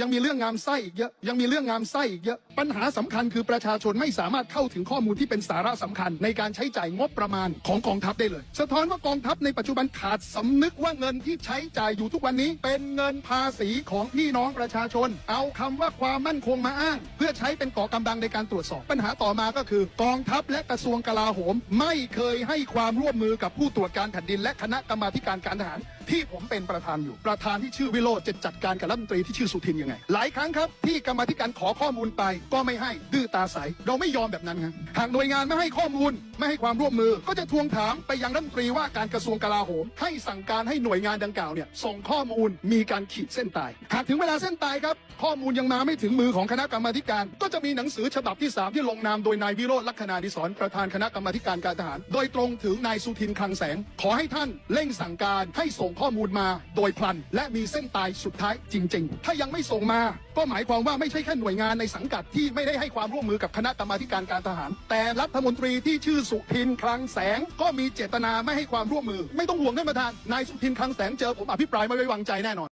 ยังมีเรื่องงามไส้อีกเยอะยังมีเรื่องงามไส้อีกเยอะปัญหาสำคัญคือประชาชนไม่สามารถเข้าถึงข้อมูลที่เป็นสาระสำคัญ ในการใช้จ่ายงบประมาณของกองทัพได้เลย สะท้อนว่ากองทัพในปัจจุบันขาดสำนึกว่าเงินที่ใช้จ่ายอยู่ทุกวันนี้ เป็นเงินภาษีของพี่น้องประชาชน เอาคำว่าความมั่นคงมาอ้าง เพื่อใช้เป็นเกาะกำบังในการตรวจสอบ ปัญหาต่อมาก็คือ กองทัพและกระทรวงกลาโหม ไม่เคยให้ความร่วมมือกับผู้ตรวจการแผ่นดิน และคณะกรรมาการการทหาร ที่ผมเป็นประธานอยู่ประธานที่ชื่อวิโรจน์จะจัดการกับรัฐมนตรีที่ชื่อสุทินยังไง หลายครั้งครับที่กรรมธิการขอข้อมูลไป ก็ไม่ให้ดื้อตาใสเราไม่ยอมแบบนั้นครับหากหน่วยงานไม่ให้ข้อมูล ไม่ให้ความร่วมมือ ก็จะทวงถามไปยังรัฐมนตรีว่าการกระทรวงกลาโหม ให้สั่งการให้หน่วยงานดังกล่าวเนี่ยส่งข้อมูลมีการขีดเส้นตายหากถึงเวลาเส้นตายครับข้อมูลยังมาไม่ถึงมือของคณะกรรมาการ ก็จะมีหนังสือฉบับที่ 3 ที่ลงนามโดยนายวิโรจน์ลักษณาดิศรประธานคณะกรรมาการการทหาร โดยตรงถึงนายสุทินคลังแสง ขอให้ท่านเร่งสั่งการให้ส่งข้อมูลมาโดยพลัน และมีเส้นตายสุดท้ายจริง ๆ ถ้ายังไม่ส่งมา ก็หมายความว่าไม่ใช่แค่หน่วยงานในสังกัดที่ไม่ได้ให้ความร่วมมือกับคณะกรรมาธิการการทหาร แต่รัฐมนตรีที่ชื่อสุทินคลังแสงก็มีเจตนาไม่ให้ความร่วมมือ ไม่ต้องห่วงท่านประธานนายสุทินคลังแสงเจอผมอภิปรายไม่ไว้วางใจแน่นอน